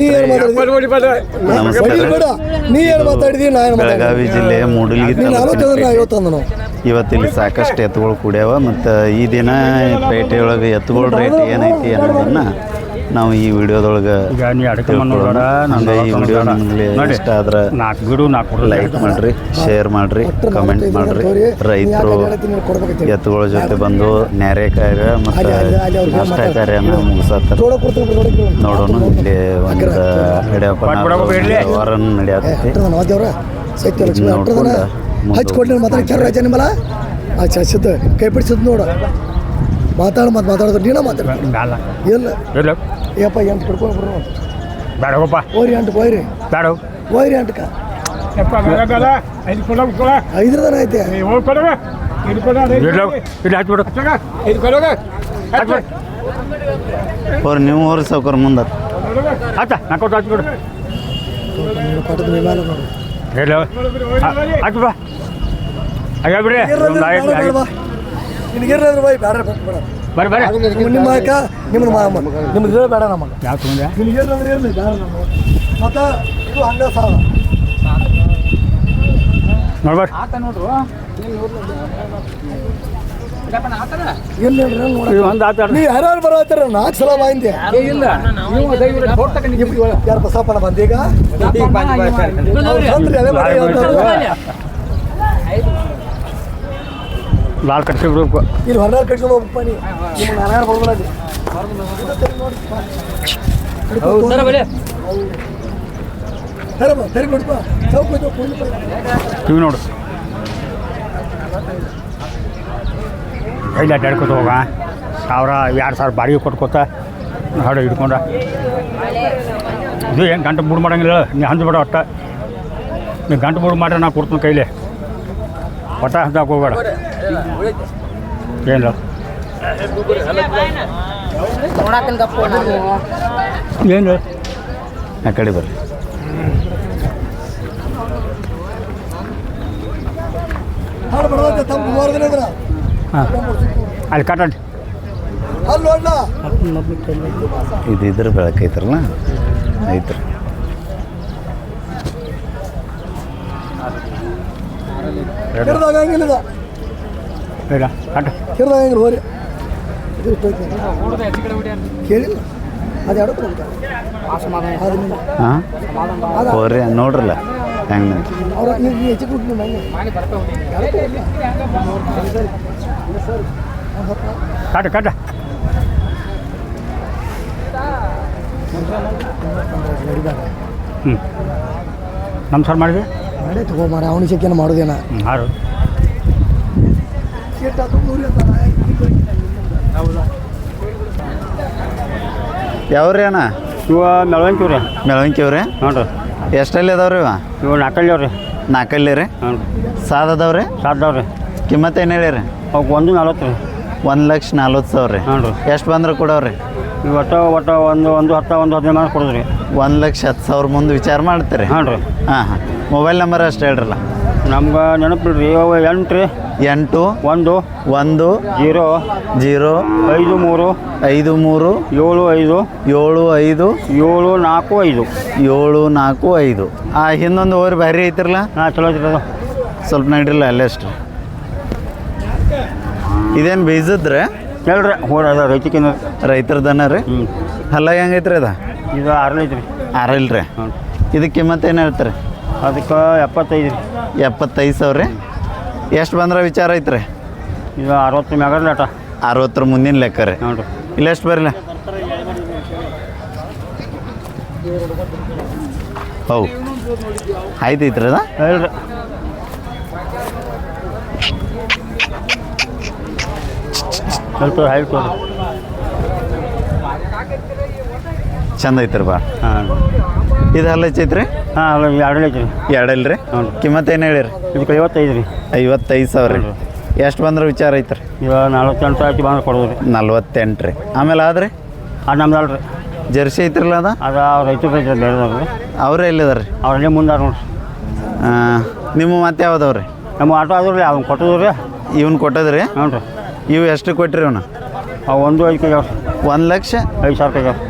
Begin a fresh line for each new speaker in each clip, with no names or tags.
ನೀ ಏನ್ ಮಾತಾಡಿದಿ
ನಮಸ್ಕಾರ.
ಬೇಡ ನೀ ಏನ್ ಮಾತಾಡಿದಿ ನಾ ಏನ್
ಬೆಳಗಾವಿ ಜಿಲ್ಲೆಯ ಮೂಡಲಗಿ ಇವತ್ತಿಲ್ಲಿ ಸಾಕಷ್ಟು ಎತ್ತುಗಳು ಕೂಡ್ಯಾವ ಮತ್ತು ಈ ದಿನ ಪೇಟೆಯೊಳಗೆ ಎತ್ತುಗಳ ರೇಟ್ ಏನೈತಿ ಅನ್ನೋದನ್ನ ನಾವು ಈ ವಿಡಿಯೋದೊಳಗೆ
ಈಗ ನೀ ಅಡಕೆ ಮಣ್ಣು ಬೇಡ
ಹಂಗೆ ಈ ವಿಡಿಯೋ. ನಿಮಗೆ ಇಷ್ಟ ಆದ್ರೆ
ನಾಲ್ಕು ಬಿಡು ನಾಲ್ಕು
ಲೈಕ್ ಮಾಡ್ರಿ ಶೇರ್ ಮಾಡ್ರಿ ಕಮೆಂಟ್ ಮಾಡ್ರಿ. ರೈತರು ಎತ್ತುಗಳ ಜೊತೆ ಬಂದು ನೆರೆ ಕಾರ್ಯ ಮತ್ತು ನಷ್ಟ ಕಾರ್ಯನ ಮುಗಿಸತ್ತಾರ ನೋಡೋಣ ಇಲ್ಲಿ ಒಂದು. ವ್ಯವಹಾರ
ನಡೆಯತ್ತೈತಿ.
ನೋಡ್ಕೊಂಡ
ಹಚ್ಚಿ ಕೊಡ್ಲಿ ಮಾತಾಡಿ ಕೆರ ರಾಜ ನಿಮ್ಮಲ್ಲ. ಅಚ್ಚಾ ಸಿದ್ಧ ಕೈ ಬಿಡಿಸಿದ್ ನೋಡ. ಮಾತಾಡ ಮತ್ತೆ ಮಾತಾಡೋದು ನೀನ ಮಾತಾಡ. ಇಲ್ಲ. ಏಪ್ಪ ಎಂಟು ಕಡ್ಕೊಂಡು ಬಿಡ್ರು
ಬೇಡ ಹೋಗಪ್ಪ.
ಹೋಗ್ರಿ ಎಂಟು ಹೋಯ್ರಿ.
ಬೇಡ
ಹೋಯ್ರಿ ಎಂಟಕ್ಕ
ಐದು ಕೊಡ ಕೊಡ.
ಐದ್ರದನ ಐತೆ.
ನೀವು ಹೋರಿ ಸೌಕರ್ ಮುಂದೆ.
ಹಚ್ಚ ನಾಲ್ಕು ಕೊಟ್ಟು ಹಚ್ಬಿಡು
ಪಟ್ಟದ ವಿಮಾನ ನೋಡು.
ಇಲ್ಲ ಹಚ್ಚ ಬಾ. ಅಯ್ಯ ಬಿಡ್ರಿ ಒಂದು ಐದು ಬರ್ರಿ ಬರ್ರಿ
ನಿಮ್ಮ ಅಕ್ಕ ನಿಮ್ಮ ಮಾಮ. ನಿಮ್ಗೆ ಇರೋ ಬೇಡ ನಮಗೆ.
ಯಾವ ತೊಗೊಂಡೆ?
ನಿನಗೇನಾದ್ರು ಇರಲಿ ಬೇಡ ನಮ್ಮ ಮತ್ತು ಇದು ಹಂಗ
ಆತ
ಯಾರ್ಯಾರು ಬರತ್ತಾರ ನಾಲ್ಕು ಸಲ ಬಾಯಿಂದೆ
ಇಲ್ಲ.
ಯಾರು ಬಸಪ್ಪನ ಬಂದೀಗ ಅವ್ರು ಬಂದ್ರಿ ಅದೇ ಮಾಡಿ ಹೇಳ್ತಾರೆ.
ಲಾಲ್ ಕಟ್ಸಿ ಬಿಡ್ಬೇಕು.
ಇಲ್ಲಿ ಹೊರನಾರು
ನೋಡು. ಕೈಲಿ ಅಡ್ಡಾಡ್ಕೊತ ಹೋಗ ಸಾವಿರ ಎರಡು ಸಾವಿರ ಬಾಡಿಗೆ ಕೊಟ್ಕೋತ ಹಾಡು ಹಿಡ್ಕೊಂಡ. ಇದು ಏನು ಗಂಟು ಬುಡ್ ಮಾಡಂಗಿಲ್ಲ ನೀ ಹಂದು ಬೇಡ ಒಟ್ಟ ನೀ ಗಂಟು ಬುಡ್ ಮಾಡ್ರೆ ನಾ ಕೊಡ್ತೀನಿ ಕೈಲಿ. ಒಟ್ಟ ಹಂದಾಕ ಏನು
ಆ ಕಡೆ ಬರ್ರಿ.
ಹಾಂ. ಅಲ್ಲಿ ಕಟ್ಟ
ಇದು ಇದ್ರ ಬೆಳಕೈತ್ರಲ್ಲ ಐತ್ರಿ.
ಹಂಗಿಲ್ಲ ಹೋರಿ ಇದು ಇಷ್ಟು ಐತೆ. ಕೇಳಿಲ್ಲ ಅದು ಎರಡು ಅದು ನಿಮ್ದು.
ಹಾಂ? ಹೋರಿ ನೋಡ್ರಲ್ಲ ಹೆಂಗೆ
ಅವ್ರ ನೀವು ಹೆಚ್ಚು ಕೊಟ್ಟು ನಿಮ್ಮ
ಹ್ಞೂ ನಮಸ್ಕಾರ ಮಾಡಿದೆ
ಮಾಡೇ ತಗೋ ಮಾರ ಅವನಿಗೆ ಶಕ್ಯನ ಮಾಡೋದೇನ.
ಯಾವ್ರಿ ಅಣ್ಣ?
ಇವ ಮೆಳವಂಕಿ ರೀ
ಮೆಳವಂಕಿ ಅವ್ರಿ
ಹ್ಞೂ ರೀ
ಎಷ್ಟಲ್ಲಿ ಅದಾವ್ರಿ ಇವ?
ಇವ ನಾಲ್ಕಲ್ಲಿ ಅವ್ರಿ
ನಾಲ್ಕಲ್ಲಿ ರೀ
ಹ್ಞೂ ರೀ
ಸಾದ ಅದಾವ್ರಿ?
ಸಾದವ್ರಿ
ಕಿಮ್ಮತ್ ಏನು ಹೇಳಿರಿ?
ಅವ್ಕೆ ಒಂದು ನಲ್ವತ್ತು ರೀ
ಒಂದು ಲಕ್ಷ ನಲ್ವತ್ತು ಸಾವಿರ. ರೀ
ಹ್ಞೂ ರೀ
ಎಷ್ಟು ಬಂದ್ರೆ ಕೊಡವ್ರಿ?
ಒಟ್ಟು ಒಟ್ಟು ಒಂದು ಒಂದು ಹತ್ತು ಒಂದು ಹದಿನೈದು ಮಾಡಿ ಕೊಡೋದ್ರಿ.
ಒಂದು ಲಕ್ಷ ಹತ್ತು ಸಾವಿರ ಮುಂದೆ ವಿಚಾರ ಮಾಡ್ತೀರಿ?
ಹ್ಞೂ ರೀ
ಹಾಂ ಹಾಂ. ಮೊಬೈಲ್ ನಂಬರ್ ಅಷ್ಟು ಹೇಳ್ರಲ್ಲ?
ನಮ್ಗೆ ನೆನಪು ಬಿಡ್ರಿ ಅವು ಎಂಟು ರೀ
ಎಂಟು
ಒಂದು
ಒಂದು
ಜೀರೋ
ಜೀರೋ
ಐದು ಮೂರು
ಐದು ಮೂರು
ಏಳು ಐದು
ಏಳು ಐದು
ಏಳು ನಾಲ್ಕು ಐದು.
ಏಳು ನಾಲ್ಕು ಐದು. ಆ ಹಿಂದೊಂದು ಓರಿ ಭಾರಿ ಐತಿರಲ್ಲ?
ಹಾಂ ಚಲೋ ಐತಿ ಅದು.
ಸ್ವಲ್ಪ ನಡಿರಲ್ಲ ಅಲ್ಲೆಷ್ಟು ಇದೇನು ಬೀಜದ್ರೆ?
ಹೇಳ್ರಿ ಹೋರ ಅದ ರೈತಿಕಿನ
ರೈತರ ದನ ರೀ? ಹಲ್ಲ ಹೆಂಗೈತ್ರಿ ಅದ?
ಇದು ಐತ್ರಿ.
ಆರಲ್ ರೀ
ಹ್ಞೂ
ಇದಕ್ಕೆ ಮತ್ತೇನು ಏನು ಹೇಳ್ತಾರೆ?
ಅದಕ್ಕೆ ಎಪ್ಪತ್ತೈದು ರೀ.
ಎಪ್ಪತ್ತೈದು ಸಾವಿರ ರೀ. ಎಷ್ಟು ಬಂದ್ರೆ ವಿಚಾರ ಐತ್ರಿ?
ಈಗ ಅರವತ್ತು ಮ್ಯಾಗ ಲೇಟ
ಅರವತ್ತರ ಮುಂದಿನ ಲೆಕ್ಕ ರೀ.
ನೋಡ್ರಿ
ಇಲ್ಲ ಎಷ್ಟು ಬರಲ್ಲ ಹೌ ಆಯ್ತು ಐತ್ರಿ ಅದ?
ಹೇಳ್ರಿ. ಸ್ವಲ್ಪ ಹೇಳ್ತೇವೆ
ಚಂದ ಐತ್ರಿ ಬಾ.
ಹಾಂ.
ಇದು ಹಲ್ಲ ಐತ್ರಿ?
ಹಾಂ ಅಲ್ಲ ಎರಡು
ಎರಡಲ್ಲ ರೀ
ಹ್ಞೂ ರೀ
ಕಿಮ್ಮತ್ತು ಏನು ಹೇಳಿರಿ?
ಇದಕ್ಕೆ ಐವತ್ತೈದು ರೀ.
ಐವತ್ತೈದು ಸಾವಿರ ರೀ. ಎಷ್ಟು ಬಂದ್ರೆ ವಿಚಾರ ಐತ್ರಿ?
ಇವಾಗ ನಲ್ವತ್ತೆಂಟು ಆಯ್ತು ಬಂದ್ರೆ ಕೊಡೋದು ರೀ.
ನಲ್ವತ್ತೆಂಟು ರೀ. ಆಮೇಲೆ ಆದ್ರಿ?
ಅದು ನಮ್ದು ಅಲ್ರಿ.
ಜರ್ಸಿ ಐತ್ರಲ್ಲ ಅದ?
ಅದು ಅವ್ರು ರೈತರು ಐತ್ರಿ ಬೇರೆದವ್ರು ರೀ.
ಅವ್ರೇ ಎಲ್ಲಿದಾರ ರೀ
ಅವ್ರಲ್ಲೇ ಮುಂದೆ ನೋಡ್ರಿ.
ನಿಮ್ಮ ಮತ್ತೆ ಯಾವ್ದವ್ರಿ?
ನಮ್ಮ ಆಟೋ ಅದ್ರ ರೀ ಅವ್ನು ಕೊಟ್ಟದ್ರು ರೀ.
ಇವ್ನು ಕೊಟ್ಟದ್ರಿ
ಹ್ಞೂ ರೀ.
ಇವು ಎಷ್ಟು ಕೊಟ್ಟಿರಿ
ಇವನು ಒಂದು ಐದು
ಒಂದು ಲಕ್ಷ?
ಐದು ಸಾವಿರ ಅವ್ರಿ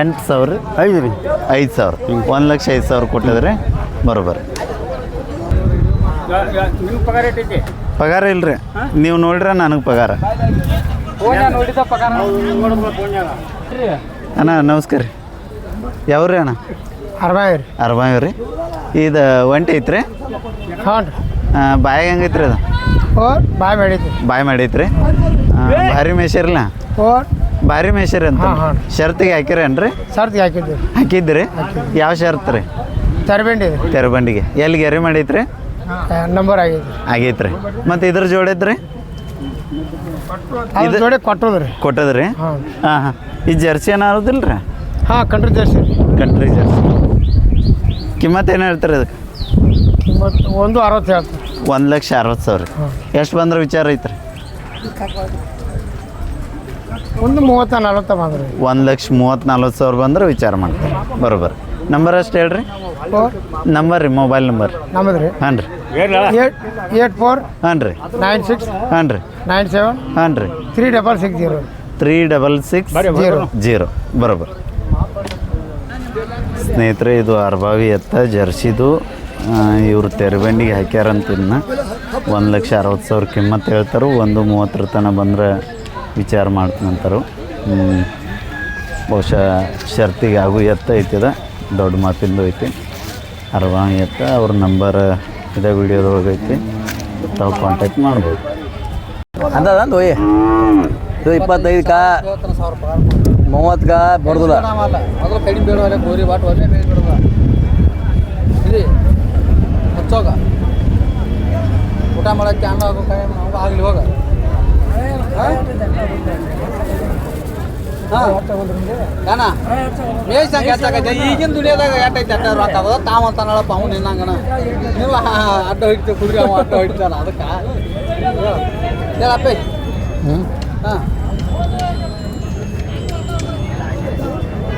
ಎಂಟು ಸಾವಿರ.
ಐದು ರೀ.
ಐದು ಸಾವಿರ. ಒಂದು ಲಕ್ಷ ಐದು ಸಾವಿರ ಕೊಟ್ಟಿದ್ರೆ ಬರೋಬ್ಬರ.
ಪಗಾರ ಇಲ್ಲ
ರೀ ಇಲ್ರಿ. ನೀವು ನೋಡ್ರೆ ನನಗೆ ಪಗಾರ. ಅಣ್ಣ ನಮಸ್ಕಾರ ರೀ. ಯಾವ್ರಿ ಅಣ್ಣ?
ಅರ್ಬಾಯ್ ರೀ.
ಅರ್ಬಾವಿ ರೀ. ಇದು ಒಂಟಿ ಐತ್ರಿ?
ಹಾಂ ರೀ.
ಬಾಯಾಗ ಹೆಂಗೈತ್ರಿ ಅದು?
ಓ ಬಾಯ್ ಮಾಡೈತಿ
ಬಾಯ್ ಮಾಡೈತ್ರಿ ಭಾರಿ ಮೇಷ
ಓ
ಭಾರಿ ಮೇಷರ್ ಅಂತ.
ಹಾಂ, ಹಾಂ.
ಶರ್ತಿಗೆ ಹಾಕಿರೇನ್ರಿ
ಸರ್ತಿ ಹಾಕಿದ್ವಿ
ಹಾಕಿದ್ರಿ ಯಾವ ಶರ್ತ್ ರೀ?
ತರಬೇಂಡಿ
ತೆರಬಂಡಿಗೆ. ಎಲ್ಲಿ ಗೆರೆ ಮಾಡೈತ್ರಿ
ನಂಬರ್ ಆಗಿದೆ
ಆಗೈತ್ರಿ. ಮತ್ತು ಇದ್ರ ಜೋಡಿದ್ರಿ
ಅದ್ರ
ಇದು-
ಜೋಡಿ ಕೊಟ್ಟೋದು ರೀ
ಕೊಟ್ಟದ್ರಿ?
ಹಾಂ.
ಹಾಂ ಹಾಂ. ಈ ಜರ್ಸಿ ಏನಾರೋದಿಲ್ಲ ರೀ
ಹಾಂ ಕಂಟ್ರಿ ಜರ್ಸಿ.
Country jersey. ಕಿಮ್ಮತ್ತು ಏನು ಹೇಳ್ತೀರಿ ಅದಕ್ಕೆ?
ಒಂದು ಅರವತ್ತು ಹೇಳ್ತಾರೆ
ಒಂದು ಲಕ್ಷ ಅರವತ್ತು ಸಾವಿರ.
ಹಾಂ.
ಎಷ್ಟು ಬಂದ್ರೆ ವಿಚಾರ ಐತ್ರಿ?
ಒಂದು ಮೂವತ್ತ ನಲ್ವತ್ತ ಬಂದ್ರಿ.
ಒಂದು ಲಕ್ಷ ಮೂವತ್ತು ನಲ್ವತ್ತು ಸಾವಿರ ಬಂದ್ರೆ ವಿಚಾರ ಮಾಡ್ತಾರೆ ಬರೋಬ್ಬರ ನಂಬರ್ ಅಷ್ಟು ಹೇಳ್ರಿ. ನಂಬರ್ ರೀ ಮೊಬೈಲ್ ನಂಬರ್
ನಮ್ಮದು ರೀ.
ಹಾಂ ರೀ
ಏಟ್ ಏಟ್ ಫೋರ್.
ಹಾಂ ರೀ
ನೈನ್ ಸಿಕ್ಸ್.
ಹಾಂ ರೀ
ನೈನ್ ಸೆವೆನ್.
ಹಾಂ ರೀ
three double six zero.
Three double six
zero.
Zero. ಬರೋಬ್ಬರ ಸ್ನೇಹಿತರೆ ಇದು ಅರ್ಬಾವಿ ಎತ್ತ ಜರ್ಸಿದು. ಇವರು ತೆರೆಬಂಡಿಗೆ ಹಾಕ್ಯಾರಂತ ಒಂದು ಲಕ್ಷ ಅರವತ್ತು ಸಾವಿರ ಕಿಮ್ಮತ್ತು ಹೇಳ್ತಾರೆ. ಒಂದು ಮೂವತ್ತರ ತನಕ ಬಂದ್ರೆ ವಿಚಾರ ಮಾಡ್ತಂತಾರು ಬಹುಶಃ ಶರ್ತಿಗೆ ಆಗು ಎತ್ತ ಐತಿದ. ದೊಡ್ಡ ಮಾತಿಂದು ಐತಿ. ಅರ್ಬಾವಿ ಎತ್ತ ಅವ್ರ ನಂಬರ್ ಇದೇ ವಿಡಿಯೋದೊಳಗೆ ಐತಿ. ತಾವು ಕಾಂಟ್ಯಾಕ್ಟ್ ಮಾಡ್ಬೋದು.
ಅಂದದಂದು ಒಯ್ಯ ಇದು ಇಪ್ಪತ್ತೈದಕ್ಕ ಮೂವತ್ತಕ್ಕ ಬರೋದಿಲ್ಲ
ಮೊದಲು ಕಡಿಮೆ ಬೇಡವಲ್ಲ ಗೋರಿ ಬಾಟ್ ಬೇಡ ಬಿಡದ ಇದು ಹಚ್ಚೋಗ. ಊಟ ಮಾಡೋಕ್ಕೆ ಅನ್ನ ಆಗೋ ಕೈ ಆಗಲಿ ಹೋಗ ಹೆಚ್ಚಾಗೈತೆ ಈಗಿನ ದುನಿಯಾದಾಗ ಎಟ್ಟೈತೆ ಎಟ್ಟ ರೊಕ್ಕ ಆಗೋದ ತಾವ ಅಂತ ನಳಪ್ಪ ಅವ್ನು ನಿನ್ನಂಗನ. ಇಲ್ಲ ಅಡ್ಡ ಹೊಡಿತು ಕುದುರೆ ಅವ ಅಡ್ಡ ಹೊಡಿತಾನ ಅದಕ್ಕೆ? ಹೇಳಪ್ಪ ಹಾಂ.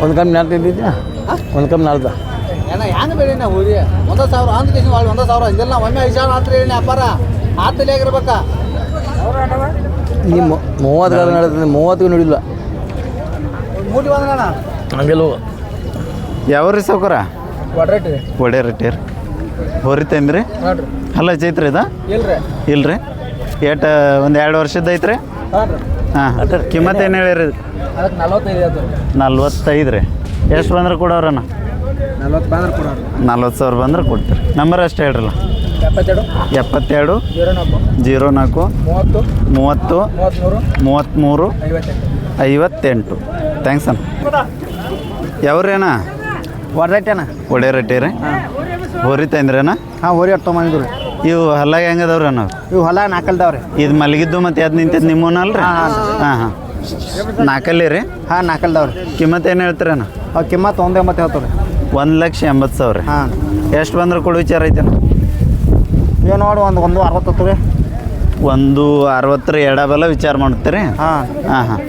ಒಂದು ಕಮ್ಮಿ ನಾಲ್ಕು ತಿಂದಿದ್ದ ಒಂದು ಕಮ್ಮಿ ನಾಲ್ಕು
ಏನ ಏನು ಬೇಡಿ ನಾ ಊರಿ ಒಂದ ಸಾವಿರ ಅಂತ ಕೇಸಿ ಒಂದ ಸಾವಿರ. ಇದೆಲ್ಲ ಒಮ್ಮೆ ಐದು ಸಾವಿರ ಆತ್ರಿ ವ್ಯಾಪಾರ ಆತಲ್ಲಿ ಆಗಿರ್ಬೇಕ?
ಈ ಮೂವತ್ತು ನಡೀತದೆ ಮೂವತ್ತಿಗೆ ನೋಡಿಲ್ಲ ಹಂಗೆಲ್ಲ
ಯಾವ್ರಿ ಸೌಕರ ಒಡೆ ರಿಟೇರ್ ಹೊರಿತೇನ್ರಿ ಅಲ್ಲ ಚೈತ್ರಿ ಇದು?
ಇಲ್ರಿ.
ಇಲ್ರಿ. ಏಟ ಒಂದು ಎರಡು ವರ್ಷದ ಐತ್ರಿ?
ಹಾಂ
ಕಿಮ್ಮತ್ ಏನು ಹೇಳಿರಿ?
ಅದಕ್ಕೆ ನಲ್ವತ್ತೈದು
ರೀ. ಎಷ್ಟು ಬಂದ್ರೆ ಕೊಡೋರಣ್ಣ?
ನಲ್ವತ್ತು ಬಂದ್ರೆ ಕೊಡೋರು.
ನಲ್ವತ್ತು ಸಾವಿರ ಬಂದ್ರೆ ಕೊಡ್ತೀರಿ. ನಂಬರ್ ಅಷ್ಟೇ ಹೇಳ್ರಲ್ಲ.
ಎಪ್ಪತ್ತೆರಡು?
ಎಪ್ಪತ್ತೆರಡು
ಜೀರೋ ನಾಲ್ಕು?
ಜೀರೋ ನಾಲ್ಕು
ಮೂವತ್ತು?
ಮೂವತ್ತು
ಮೂವತ್ತ್ಮೂರು?
ಮೂವತ್ತ್ಮೂರು
ಐವತ್ತೆಂಟು?
ಐವತ್ತೆಂಟು. ಥ್ಯಾಂಕ್ಸ್ ಅಣ್ಣ. ಯಾವ್ರೇನ? ಒಡೆ ರೊಟ್ಟಿ ರೀ ಹೊರಿತೇನ್ರೇನ
ಹಾಂ ಹೋರಿ ಅಟ್ಟು ರೀ
ಇವು ಹೊಲ ಹೆಂಗದವ್ರಿ ಅಣ್ಣ?
ಇವು ಹೊಲ ನಾಲ್ಕಲ್ದವ್ರಿ
ಇದು ಮಲಗಿದ್ದು ಮತ್ತು ಅದು ನಿಂತಿದ್ದು ನಿಮ್ಮನಲ್ರಿ ಹಾಂ ಹಾಂ. ನಾಲ್ಕಲ್ಲಿ ರೀ?
ಹಾಂ ನಾಲ್ಕಲ್ದವ್ರಿ
ಕಿಮ್ಮತ್ತು ಏನು ಹೇಳ್ತೀರಣ್ಣ
ಅವು ಕಿಮ್ಮತ್ತು ಒಂದು ಎಂಬತ್ತು ಹೇಳ್ತಾರೆ
ಒಂದು ಲಕ್ಷ ಎಂಬತ್ತು ಸಾವಿರ
ಹಾಂ.
ಎಷ್ಟು ಬಂದ್ರೆ ಕೊಡು ವಿಚಾರ ಐತೆ
ಏನು ನೋಡಿ ಒಂದು ಒಂದು ಅರವತ್ತು ರೀ
ಒಂದು ಅರವತ್ತರ ಎಡಬಲ ವಿಚಾರ ಮಾಡ್ತೀರಿ?
ಹಾಂ.
ಹಾಂ ಹಾಂ.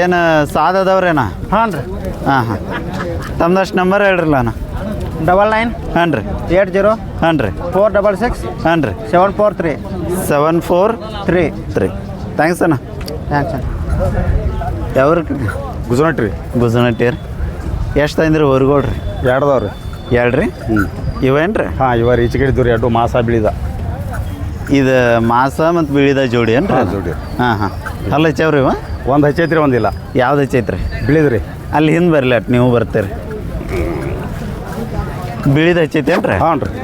ಏನು ಸಾದದವ್ರೇನ
ಹಾಂ ರೀ.
ಹಾಂ ಹಾಂ. ತಮ್ದಷ್ಟು ನಂಬರ್ ಹೇಳ್ರಲ್ಲ ಅಣ್ಣ
ಡಬಲ್ ನೈನ್
ಹಾಂ ರೀ.
ಏಟ್ ಜೀರೋ
ಹಾಂ ರೀ.
ಫೋರ್ ಡಬಲ್ ಸಿಕ್ಸ್
ಹಾಂ ರೀ.
Seven four three.
Seven four
three.
Three. Thanks ಅಣ್ಣ.
ಥ್ಯಾಂಕ್ಸ್
ಯಾವ್ರ
ಗುಜರಾಟ್ ರೀ.
ಗುಜರಾಟ್ ರೀ ಎಷ್ಟು ತಂದ್ರಿ ಹೊರ್ಗೋಡ್ರಿ?
ಎರಡದವ್ರಿ.
ಎರಡು ರೀ
ಹ್ಞೂ
ಇವೇನು ರೀ
ಹಾಂ ಇವ ಈಚೆ ಕಡೆ ಇದ್ದು ರೀ ಎರಡು ಮಾಸ ಬೀಳಿದ.
ಇದು ಮಾಸ ಮತ್ತು ಬಿಳಿದ ಜೋಡಿ ಏನು
ರೀ ಜೋಡಿ.
ಹಾಂ ಹಾಂ. ಅಲ್ಲ ಹಚ್ಚವ್ರಿ ಇವ?
ಒಂದು ಹಚ್ಚೈತ್ರಿ ಒಂದಿಲ್ಲ.
ಯಾವ್ದು ಹಚ್ಚೈತ್ರಿ?
ಬಿಳಿದ್ರಿ.
ಅಲ್ಲಿ ಹಿಂದೆ ಬರಲಿ ಅಟ್ ನೀವು ಬರ್ತೀರಿ. ಬಿಳಿದ ಹಚ್ಚೈತೇನ್ರಿ?
ಹ್ಞೂ ರೀ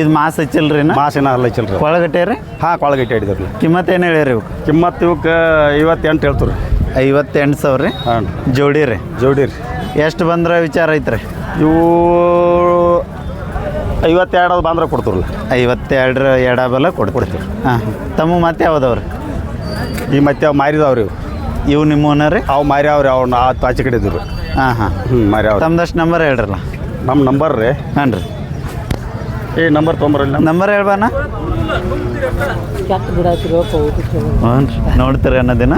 ಇದು ಮಾಸ್ ಹಚ್ಚಿಲ್ರಿ
ಮಾಸಿನ ಅಲ್ಲ ಹಚ್ಚಿಲ್ರಿ.
ಕೊಳಗಟ್ಟೆ ರೀ?
ಹಾಂ ಕೊಳಗಟ್ಟೆ ಹಿಡಿದ್ರಿ
ಕಿಮ್ಮತ್ ಏನು ಹೇಳಿರಿ ಕಿಮ್ಮತ್
ಕಿಮ್ಮತ್ತು ಇವಕ್ಕೆ ಐವತ್ತೆಂಟು ಹೇಳ್ತೀವಿ ರೀ
ಐವತ್ತೆಂಟು ಸಾವಿರ ರೀ?
ಹಾಂ
ಜೋಡಿ ರೀ?
ಜೋಡಿ ರೀ.
ಎಷ್ಟು ಬಂದ್ರೆ ವಿಚಾರ ಐತ್ರಿ?
ಇವು ಐವತ್ತೆರಡು ಬಂದ್ರೆ ಕೊಡ್ತೀರಲ್ಲ
ಐವತ್ತೆರಡರ ಕೊಡ್ ಕೊಡ್ತೀವಿ. ಹಾಂ ತಮ್ಮ ಮತ್ತೆ ಯಾವ್ದವ್ರಿ?
ಈ ಮತ್ತೆ ಅವು ಮಾರಿದವ್ರಿ ಇವು.
ಇವು ನಿಮ್ಮ ರೀ?
ಅವು ಮಾರಿ ಅವ್ರಿ ಅವ್ನ ಆ ಆಚೆ ಕಡೆ ಇದ್ರು
ಹಾಂ ಹಾಂ.
ಹ್ಞೂ ಮಾರಿ ತಮ್ಮದಷ್ಟು
ತಮ್ದಷ್ಟು ನಂಬರ್ ಹೇಳ್ರಲ್ಲ?
ನಮ್ಮ ನಂಬರ್ ರೀ.
ಹಾಂ ರೀ
ಏ ನಂಬರ್ ತೊಂಬರಲ್ಲ
ನಂಬರ್ ಹೇಳ್ಬಾನ ಹ್ಞೂ ರೀ ನೋಡ್ತೀರಿ ಅನ್ನೋದಿನ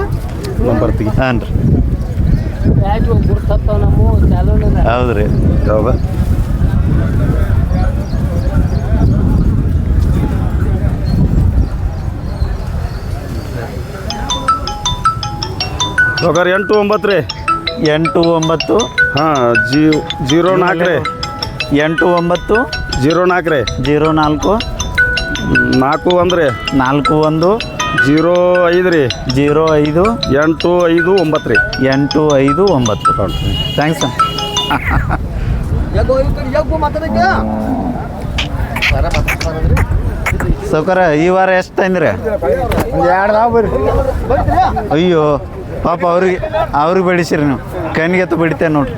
ನಂಬರ್ ತೆಗಿ.
ಹಾಂ ರೀ ಹೌದು? ರೀ
ಯಾವ್ದು ಸೌಕರ್ ಎಂಟು ಒಂಬತ್ತು ರೀ.
ಎಂಟು ಒಂಬತ್ತು?
ಹಾಂ ಜೀ ಜೀರೋ ನಾಲ್ಕು ರೀ.
ಎಂಟು ಒಂಬತ್ತು?
ಜೀರೋ ನಾಲ್ಕು ರೀ.
ಜೀರೋ ನಾಲ್ಕು
ನಾಲ್ಕು ಒಂದು ರೀ
ನಾಲ್ಕು ಒಂದು
ಜೀರೋ ಐದು ರೀ.
ಜೀರೋ ಐದು
ಎಂಟು ಐದು ಒಂಬತ್ತು ರೀ.
ಎಂಟು ಐದು ಒಂಬತ್ತು. ಥ್ಯಾಂಕ್ಸ್ ಸೌಕರ ಈ ವಾರ ಎಷ್ಟು ತಂದ್ರಿ?
ಎರಡು ನಾವು ಬರ್ರಿ
ಅಯ್ಯೋ ಪಾಪ ಅವ್ರಿಗೆ ಅವ್ರಿಗೆ ಬೆಳೆಸಿರಿ ನೀವು. ಕಣ್ಣಿಗೆ ಬಿಡ್ತೇನೆ ಬಡಿತೇವೆ ನೋಡ್ರಿ.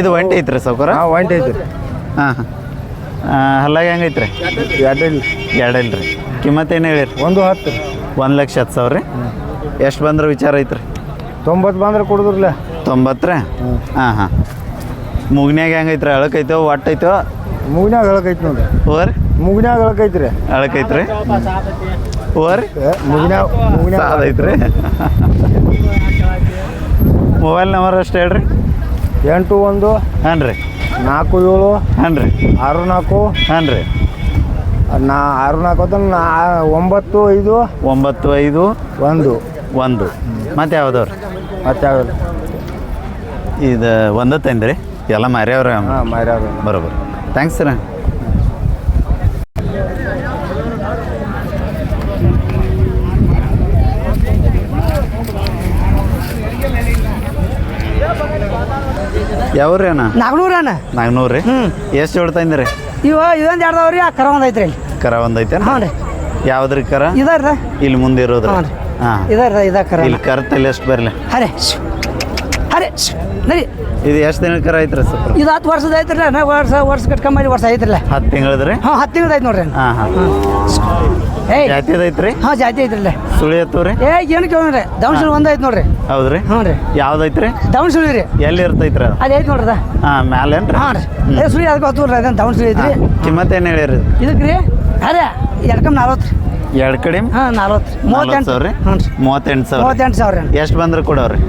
ಇದು ಒಂಟಿ ಐತ್ರಿ ಸೌಕರ
ಒಂಟಿ ಐತ್ರಿ.
ಹಾಂ ಹಾಂ. ಹಲ್ಲಾಗ ಹೆಂಗೈತ್ರಿ?
ಎರಡು ಇಲ್ಲ
ಎರಡಿಲ್ಲ ರೀ. ಕಿಮ್ಮತ್ ಏನು ಹೇಳಿರಿ?
ಒಂದು ಹತ್ತು ರೀ.
ಒಂದು ಲಕ್ಷ ಹತ್ತು ಸಾವಿರ ರೀ. ಎಷ್ಟು ಬಂದ್ರೆ ವಿಚಾರ ಐತ್ರಿ?
ತೊಂಬತ್ತು ಬಂದ್ರೆ ಕೊಡುದ್ರಲ್ಲ.
ರೀ? ಹಾಂ ಹಾಂ. ಮುಗ್ನ್ಯಾಗ ಹೆಂಗೈತ್ರಿ? ಅಳಕೈತೋ ಒಟ್ಟೈತೋ
ಮುಗ್ನ್ಯಾಗ ಅಳಕೈತಿ ನೋಡ್ರಿ.
ಓರ್
ಮುಗ್ನ್ಯಾಗ ಅಳಕೈತೆ ರೀ.
ಅಳಕೈತ್ರಿ ಓರ್
ಮುಗಿನಾಗ ಮುಗಿನ್ಯಾಗ
ರೀ ಮೊಬೈಲ್ ನಂಬರ್ ಅಷ್ಟು ಹೇಳ್ರಿ?
ಎಂಟು ಒಂದು
ಹಾಂ ರೀ
ನಾಲ್ಕು ಏಳು
ಹಾಂ ರೀ.
ಆರು ನಾಲ್ಕು
ಹಾಂ ರೀ.
ನಾ ಆರು ನಾಲ್ಕು ಅಂತ ನಾ ಒಂಬತ್ತು ಐದು
ಒಂಬತ್ತು ಐದು
ಒಂದು.
ಒಂದು. ಮತ್ತೆ ಯಾವ್ದವ್ರಿ?
ಮತ್ತೆ ಯಾವ್ದು?
ಇದು ಒಂದ ರೀ ಎಲ್ಲ ಮಾರ್ಯಾವ್ರ?
ಹಾಂ ಮಾರ್ಯಾವ್ರ.
ಬರೋಬರ್. Thanks sir. ಯಾವ್ರಿ ಅಣ್ಣ?
ನಾಗ್ನೂರಣ್ಣ
ನಾಲ್ಕುನೂರು ರೀ? ಎಷ್ಟು ಜೋಡ್ ಇದ್ದೀರಿ?
ಇವ ಇದೊಂದು ಎರಡು ಅವ್ರಿ ಆ ಕರ ಒಂದು ಐತ್ರಿ ಇಲ್ಲಿ.
ಕರ ಐತೆ
ಹ್ಞೂ ರೀ.
ಯಾವ್ದ್ರಿ ಕರ?
ಇದಾರ್ದ
ಇಲ್ಲಿ ಮುಂದೆ ಇರೋದು
ಹ್ಞೂ ರೀ.
ಹಾಂ.
ಇದಾರ್ದ ಇದ ಕರ
ಇಲ್ಲಿ ಕರ ತಲೆ ಎಷ್ಟು ಬರಲಿ?
ಅರೆ ಶ್ಶ್. ಅರೆ ಶ್ಶ್. ನಡಿ.
ಇದು ಎಷ್ಟು ದಿನ ಕರ ಐತ್ರಿ ಸರ್?
ಇದು ಹತ್ತು ವರ್ಷದ ಐತ್ರಲ್ಲ ನಾ ವರ್ಷ ವರ್ಷ ಕಟ್ಕೊಂಬಲ್ಲಿ ವರ್ಷ ಐತ್ರಲ್ಲ.
ಹತ್ತು ತಿಂಗಳದ್ರಿ?
ಹಾಂ ಹತ್ತು ತಿಂಗ್ಳು ಐತೆ ನೋಡ್ರಿ
ಹಾಂ. ಹಾಂ. ಜಾತಿದ ಐತ್ರಿ
ಹಾಂ ಜಾತಿ ಐತ್ರಲ್ಲ
ಸುಳಿ ಎತ್ತವ್ರಿ
ಏ ಏನು ಕೇಳ್ರಿ ದವಣಸುಳಿ ಒಂದು ಐತೆ ನೋಡ್ರಿ
ಹೌದ್ರಿ?
ಹ್ಞೂ ರೀ.
ಯಾವ್ದೈತ್ರಿ
ರೀ.
ಎಲ್ಲಿ ಇರ್ತೈತ್ರಿ ಅದು?
ಅಲ್ಲಿ ಐತೆ ನೋಡ್ರಿ
ಹಾಂ ಮ್ಯಾಲೇನ್ರಿ
ಹಾಂ ರೀ. ಏ ಸುಳಿ ಅದಕ್ಕೆ ಹೊತ್ತು ರೀ ಅದೇನು ದವಣಸುಳಿ ಐತ್ರಿ?
ಕಿಮ್ಮತ್ ಏನು ಹೇಳಿರಿ?
ಇದಕ್ಕೆ ರೀ ಅದೇ ಎಡ್ಕಮ್ ನಲ್ವತ್ತು ರೀ.
ಎರಡು ಕಡೆ
ಹಾಂ ನಲ್ವತ್ತು ಮೂವತ್ತೆಂಟು
ಸಾವಿರ ರೀ?
ಹ್ಞೂ ರೀ.
ಮೂವತ್ತೆಂಟು ಸಾವಿರ
ಮೂವತ್ತೆಂಟು ಸಾವಿರ
ಎಷ್ಟು ಬಂದ್ರೆ ಕೊಡವ್ರಿ?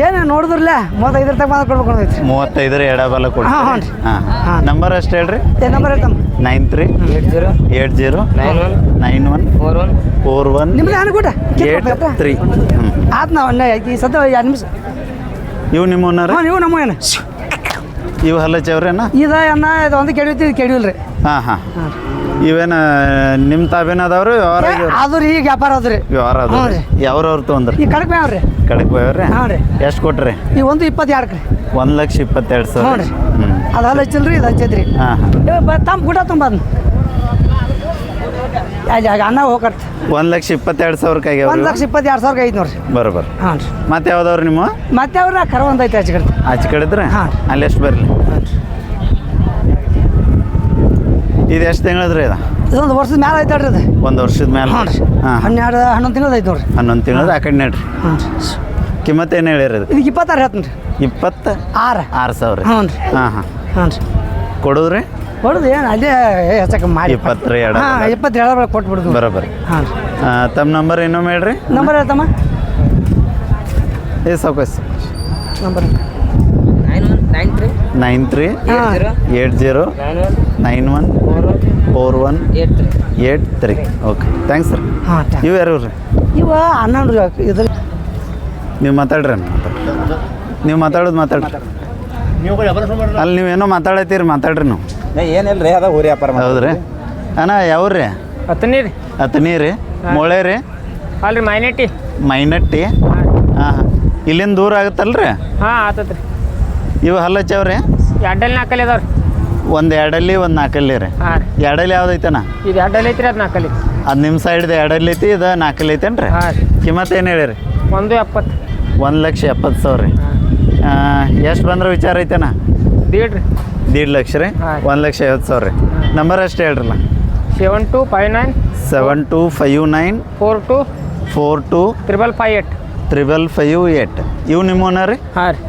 ಏನು ನೋಡಿದ್ರಲ್ಲ? ಮೂವತ್ತೈದರ ತಗ ಬಂದು ಕೊಡ್ಬೇಕು ಅನ್ನೋದೈತಿ
ಮೂವತ್ತೈದರ ಎಡಬಲ ಕೊಡಿ
ಹಾಂ, ಹ್ಞೂ ರೀ.
ಹಾಂ.
ಹಾಂ.
ನಂಬರ್ ಅಷ್ಟು ಹೇಳ್ರಿ.
ಏ number ಹೇಳ್ತಮ್ಮ.
Nine three eight zero nine one four one
ನಿಮ್ದು ಕೊಟ್ಟ
ಏಟ್ ತ್ರೀ ಹ್ಞೂ
ಆತ್ ನಾವು ಅನ್ನ ಈ ಸದ್ಯ ಎರಡು ನಿಮಿಷ.
ಇವು ನಿಮ್ಮ ಓನರ್?
ಹಾಂ ನೀವು ನಮ್ಮ ಏನು
ಇವು ಹಲ್ಲಚ್ಚವ್ರೇನ
ಇದು ಅನ್ನ ಇದು ಒಂದು ಕೆಡಿಯುತ್ತೆ ಇದು ಕೆಡಿಯಿಲ್ಲ ರೀ
ಹಾಂ. ಹಾಂ. ಇವೇನ ನಿಮ್ಮ ತಾಬೇನ ಅದಾವ್ರಿ? ವ್ಯವಹಾರ ಆಗ್ಯಾವ್ರಿ?
ಅದು ರೀ ಈಗ ವ್ಯಾಪಾರ ಅದ್ರಿ
ವ್ಯವಹಾರ ಅದ
ರೀ.
ಯಾವ್ರವ್ರು ತೊಗೊಂಡ್ರಿ?
ಈ ಕಡಕ್ ಮೇವ್ ರೀ
ಕಡಕ್ ಬೇವ್ರಿ
ಹಾಂ ರೀ.
ಎಷ್ಟು ಕೊಟ್ರಿ?
ಈ ಒಂದು ಇಪ್ಪತ್ತೆರಡು ರೀ.
ಒಂದು ಲಕ್ಷ ಇಪ್ಪತ್ತೆರಡು ಸಾವಿರ. ಹ್ಞೂ
ಅದು ಹಲ್ಲ ಹಚ್ಚಿಲ್ರಿ ಇದು ಹಚ್ಚೈತ್ರಿ
ಹಾಂ
ತಮ್ಮ ಗುಡ ತುಂಬ ಅನ್ನ ಹೋಗಟ್
ಒಂದು ಲಕ್ಷ ಇಪ್ಪತ್ತೆರಡು ಸಾವಿರಕ್ಕೆ ಆಗ್ಯಾವ್ರಿ
ಒಂದು ಲಕ್ಷ ಇಪ್ಪತ್ತೆರಡು ಸಾವಿರಕ್ಕೆ ಐತೆ ನೋಡ್ರಿ
ಬರೋಬರ್.
ಹಾಂ ರೀ.
ಮತ್ತೆ ಯಾವ್ದವ್ರಿ ನಿಮ್ಮ?
ಮತ್ತೆ ಅವ್ರ ಕರ ಒಂದೈತೆ ಐತೆ ಹಚ್ಕಡಿದ್ರೆ ಕಡೆ.
ಆಚೆ ಕಡೆದ್ರೆ
ಹಾಂ.
ಅಲ್ಲಿ ಎಷ್ಟು ಬರಲಿ? ಇದು ಎಷ್ಟು ತಿಂಗಳದ್ರಿ ಇದು?
ಇದೊಂದು ವರ್ಷದ ಮೇಲೆ ಐತೆ ರೀ ಇದು.
ಒಂದು ವರ್ಷದ ಮೇಲೆ
ಹ್ಞೂ ರೀ.
ಹಾಂ.
ಹನ್ನೆರಡು ಹನ್ನೊಂದು ತಿಂಗಳು ಐತೆ ನೋಡ್ರಿ.
ಹನ್ನೊಂದು ತಿಂಗಳದ ಆ ಕಡೆ ನೋಡ್ರಿ.
ಹ್ಞೂ ರೀ.
ಕಿಮ್ಮತ್ತು ಏನು ಹೇಳಿರಿ ಇದು?
ಇದಕ್ಕೆ ಇಪ್ಪತ್ತಾರು ಹೇಳ್ತೀನಿ ರೀ.
ಇಪ್ಪತ್ತು?
ಆರು.
ಆರು ಸಾವಿರ.
ಹ್ಞೂ ರೀ.
ಹಾಂ ಹಾಂ.
ಹ್ಞೂ ರೀ.
ಕೊಡೋದ್ರಿ?
ಕೊಡುದು ಏನು ಅಲ್ಲೇ ಹೆಚ್ಚಕ್ಕೆ ಮಾಡಿ
ಇಪ್ಪತ್ತರ ರೀ ಎರಡು
ಹಾಂ ಇಪ್ಪತ್ತೆರಡು ರೂಪಾಯಿ ಕೊಟ್ಬಿಡ್ದು
ಬರೋಬ್ಬರಿ.
ಹಾಂ ರೀ.
ತಮ್ಮ ನಂಬರ್ ಇನ್ನೊಮ್ಮೆ ಹೇಳ್ರಿ?
ನಂಬರ್ ಹೇಳ್ತಮ್ಮ.
ಏ ಸಾವಕಾಶ
number
nine three.
Nine three
eight zero nine one four one eight three. Okay thanks sir
ಹಾಂ
ಇವು ಯಾರು ರೀ?
ಇವ ಹನ್ನೊಂದು ಇದು
ನೀವು ಮಾತಾಡ್ರಿ ನೀವು ಮಾತಾಡೋದು ಮಾತಾಡ್ರಿ. ಅಲ್ಲಿ ನೀವೇನೋ ಮಾತಾಡತ್ತೀರಿ ಮಾತಾಡ್ರಿ ನೀವು.
ಏನಿಲ್ಲ ರೀ ಅದ ಊರಿ ವ್ಯಾಪಾರ
ಹೌದ್ರಿ. ಅಣ್ಣ ಯಾವ್ರಿ
ಹತ್ತನೇ ರೀ.
ಅತನಿ ರೀ. ಮೊಳೆ ರೀ?
ಅಲ್ರಿ ಮೈನಟ್ಟಿ
ಮೈನಟ್ಟಿ ಹಾಂ ಹಾಂ ಇಲ್ಲಿಂದ ದೂರ ಆಗುತ್ತಲ್ರಿ?
ಹಾಂ ಆತತ್ರಿ.
ಇವು ಹಲ್ಲಚ್ಚವ್ರಿ?
ಎಡ್ಡಲ್ಲಿ ನಾಲ್ಕಲ್ಲಿ ಅದಾವ್ರಿ
ಒಂದು ಎರಡಲ್ಲಿ ಒಂದು ನಾಲ್ಕಲ್ಲಿ ರೀ.
ಹಾಂ ರೀ.
ಎರಡಲ್ಲಿ ಯಾವ್ದೈತನ
ಇದು ಎರಡಲ್ಲಿ ಐತ್ರಿ ಅದು ನಾಲ್ಕಲ್ಲಿ.
ಅದು ನಿಮ್ಮ ಸೈಡ್ದು ಎರಡಲ್ಲಿ ಐತಿ ಇದು ನಾಲ್ಕಲ್ಲಿ ಐತೇನು ರೀ?
ಹಾಂ ರೀ.
ಕಿಮ್ಮತ್ತು ಏನು ಹೇಳಿರಿ?
ಒಂದು ಎಪ್ಪತ್ತು.
ಒಂದು ಲಕ್ಷ ಎಪ್ಪತ್ತು ಸಾವಿರ ರೀ. ಎಷ್ಟು ಬಂದ್ರೆ ವಿಚಾರ ಐತೆನ
ದೀಡ್ ರೀ.
ದೀಡ್ ಲಕ್ಷ ರೀ?
ಹಾಂ.
ಒಂದು ಲಕ್ಷ ಐವತ್ತು ಸಾವಿರ ರೀ. ನಂಬರ್ ಅಷ್ಟು ಹೇಳ್ರಲ್ಲ.
Seven two five nine
seven two five nine
four two
four two
triple five eight.
Triple five eight. ಇವು ನಿಮ್ಮ ಓನರ್ ರೀ?
ಹಾಂ ರೀ.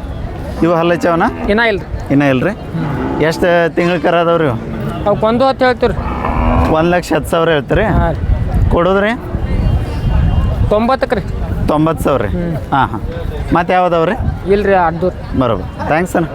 ಇವು ಹಲ್ಲಚ್ಚವನ
ಇನ್ನ ಇಲ್ಲ ರೀ
ಇನ್ನೂ ಇಲ್ರಿ? ರೀ ಎಷ್ಟು ತಿಂಗಳ ಕರ ಅದಾವ್ರಿ
ಒಂದು ಹೊತ್ತು ಹೇಳ್ತೀರಿ
ಒಂದು ಲಕ್ಷ ಹತ್ತು ಸಾವಿರ ಹೇಳ್ತೀರಿ?
ರೀ.
ಕೊಡೋದ್ರಿ?
ತೊಂಬತ್ತಕ್ಕೆ ರೀ
ತೊಂಬತ್ತು ಸಾವಿರ ರೀ? ಹಾಂ ಹಾಂ. ಮತ್ತೆ ಯಾವ್ದಾವ್ರಿ
ಇಲ್ಲ ರೀ ಅಡ್ದು
ಬರೋಬರ್ ಥ್ಯಾಂಕ್ಸ್ ಅಣ್ಣ.